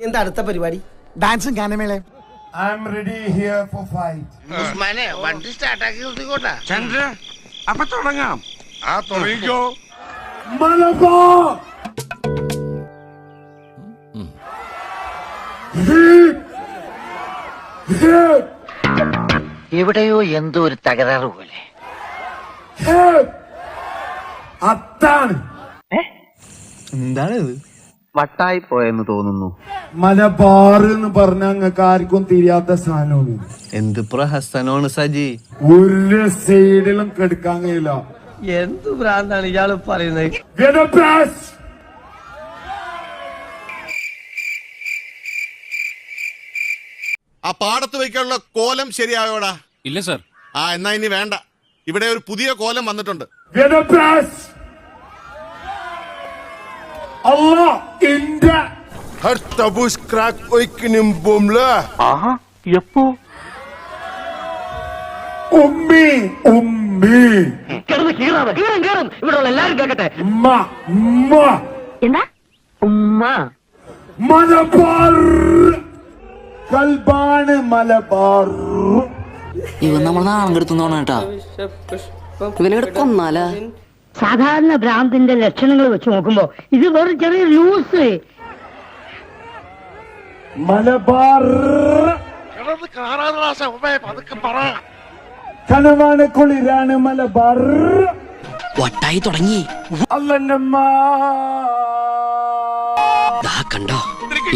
എന്താ അടുത്ത പരിപാടി? ഡാൻസും ഗാനമേളയും I'm ready here for fight ഉസ്മാനെ വണ്ടി സ്റ്റാർട്ടാക്കി നിർത്തിക്കോട്ടെ. ചന്ദ്ര അപ്പൊ തുടങ്ങാം. ആ തുടങ്ങിക്കോ! എവിടെയോ എന്തോ ഒരു തകരാറ് പോലെ. എന്താണ് വട്ടായി പോയെന്ന് തോന്നുന്നു. മലബാർ എന്ന് പറഞ്ഞ അങ്ങക്ക് ആർക്കും തിരിയാത്ത സാധനമാണ്. എന്ത് പ്രഹസനമാണ് സജി? ഒരു സൈഡിലും കെടുക്കാൻ കഴിയില്ല. എന്ത് ഭ്രാന്താണ് ഇയാൾ പറയുന്നത്? ആ പാടത്ത് വയ്ക്കാനുള്ള കോലം ശരിയായോടാ. ഇല്ല സർ. ആ എന്നാ ഇനി വേണ്ട. ഇവിടെ ഒരു പുതിയ കോലം വന്നിട്ടുണ്ട്. അള്ളാ the tabuş krak oykinin bumla. ആഹാ എപ്പോ ഉമ്മി ഉമ്മി കിടന്ന് കീറാതെ കീറും കീറും ഇവിടെ ഉള്ള എല്ലാരും കേക്കട്ടെ ഉമ്മ ഉമ്മ എന്താ ഉമ്മ മലബാർ കൽബാണ് മലബാർ ഇവൻ നമ്മൾ നാണം കെടുത്തുന്നോണ കേട്ടാ ഇവനെ കൊന്നാലാ സാധാരണ ഭ്രാന്തിന്റെ ലക്ഷണങ്ങൾ വെച്ച് നോക്കുമ്പോ ഇത് വെറും ചെറിയ ലൂസ് മലബാർ. കനവാണ് കുളിരാണ് മലബാർ. വട്ടായി തുടങ്ങി. ദാ കണ്ടോ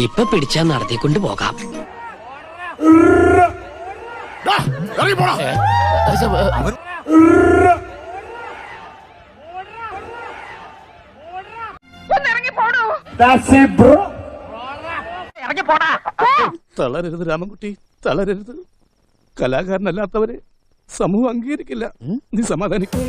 ഇപ്പൊ പിടിച്ചാ നടത്തിക്കൊണ്ട് പോകാം. ഡാ, ഇറങ്ങി പോടാ. That's it, bro. തളരരുത് രാമൻകുട്ടി തളരരുത്. കലാകാരനല്ലാത്തവരെ സമൂഹം അംഗീകരിക്കില്ല. നീ സമാധാനിക്കും.